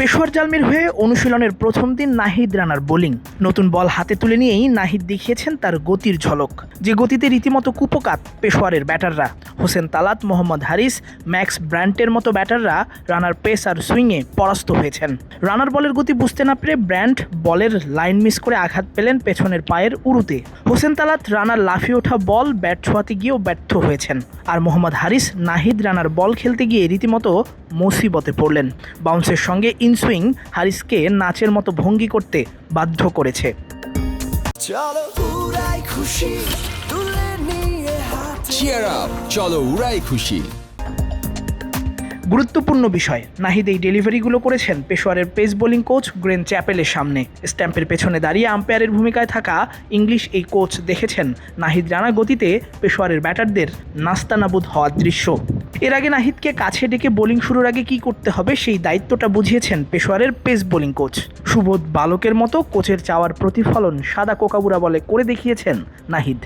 পেশোয়ার জালমির হয়ে অনুশীলনের প্রথম দিন নাহিদ রানার বোলিং। নতুন বল হাতে তুলে নিয়েই নাহিদ দেখিয়েছেন তার গতির ঝলক। যে গতিতে রীতিমতো কুপকাত পেশোয়ারের ব্যাটাররা। হোসেন তালাত, মোহাম্মদ হারিস, ম্যাক্স ব্র্যান্টের মতো ব্যাটাররা রানার পেস আর সুইংয়ে পরাস্ত হয়েছেন। রানার বলের গতি বুঝতে না পেরে ব্র্যান্ড বলের লাইন মিস করে আঘাত পেলেন পেছনের পায়ের উরুতে। হোসেন তালাত রানার লাফিয়ে ওঠা বল ব্যাট ছোঁয়াতে গিয়েও ব্যর্থ হয়েছেন। আর মোহাম্মদ হারিস নাহিদ রানার বল খেলতে গিয়ে রীতিমতো মুসিবতে পড়লেন। বাউন্সের সঙ্গে ইনসুইং হারিসকে নাচের মতো ভঙ্গি করতে বাধ্য করেছে। চলো উড়াই খুশি তুলে নিয়ে হাতে চিয়ার আপ চলো উড়াই খুশি। গুরুত্বপূর্ণ বিষয় নাহিদ এই ডেলিভারিগুলো করেছেন পেশোয়ারের পেস বোলিং কোচ গ্রেন চ্যাপেলের সামনে। স্ট্যাম্পের পেছনে দাঁড়িয়ে আম্পায়ারের ভূমিকায় থাকা ইংলিশ এই কোচ দেখেছেন নাহিদ রানা গতিতে পেশোয়ারের ব্যাটারদের নাস্তানাবুদ হওয়ার দৃশ্য। এর আগে নাহিদকে কাছে ডেকে বোলিং শুরুর আগে কি করতে হবে সেই দায়িত্বটা বুঝিয়েছেন পেশোয়ারের পেস বোলিং কোচ। সুবোধ বালকের মতো কোচের চাওয়ার প্রতিফলন সাদা কোকাবুরা বলে করে দেখিয়েছেন নাহিদ।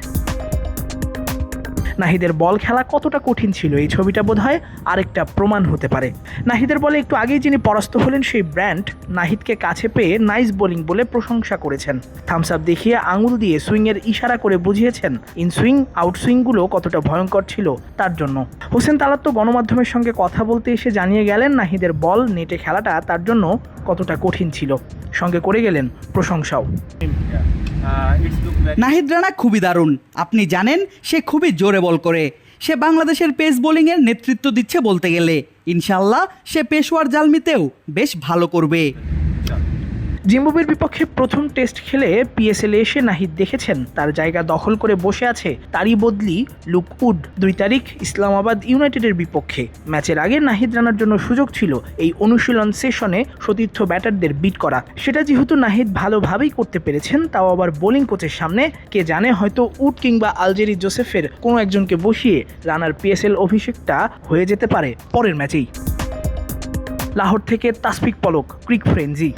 নাহিদের বল খেলা কতটা কঠিন ছিল এই ছবিটা বোধহয় আরেকটা প্রমাণ হতে পারে। নাহিদের বলে একটু আগেই যিনি পরাস্ত হলেন সেই ব্র্যান্ড নাহিদকে কাছে পেয়ে নাইস বোলিং বলে প্রশংসা করেছেন। থামস আপ দেখিয়ে আঙুল দিয়ে সুইংয়ের ইশারা করে বুঝিয়েছেন, ইন সুইং, আউট সুইংগুলো কতটা ভয়ঙ্কর ছিল তার জন্য। হোসেন তালাত তো গণমাধ্যমের সঙ্গে কথা বলতে এসে জানিয়ে গেলেন নাহিদের বল নেটে খেলাটা তার জন্য কতটা কঠিন ছিল। সঙ্গে করে গেলেন প্রশংসাও। নাহিদ রানা খুবই দারুণ। আপনি জানেন, সে খুবই জোরে বল করে। সে বাংলাদেশের পেস বোলিংয়ের নেতৃত্ব দিচ্ছে বলতে গেলে। ইনশাল্লাহ সে পেশোয়ার জালমিতেও বেশ ভালো করবে। জিম্বাবুয়ের বিপক্ষে প্রথম টেস্ট খেলে পিএসএলে এসে নাহিদ দেখেছেন, তার জায়গা দখল করে বসে আছে তারই বদলি লুক উড। দুই তারিখ ইসলামাবাদ ইউনাইটেডের বিপক্ষে। ম্যাচের আগে নাহিদ রানার জন্য সুযোগ ছিল এই অনুশীলন সেশনে সতীর্থ ব্যাটারদের বিট করা। সেটা যেহেতু নাহিদ ভালোভাবেই করতে পেরেছেন, তাও আবার বোলিং কোচের সামনে কে জানে হয়তো উড কিংবা আলজেরি জোসেফের কোনো একজনকে বসিয়ে রানার পিএসএল অভিষেকটা হয়ে যেতে পারে পরের ম্যাচেই। লাহোর থেকে তাসফিক পলক, ক্রিক ফ্রেঞ্জি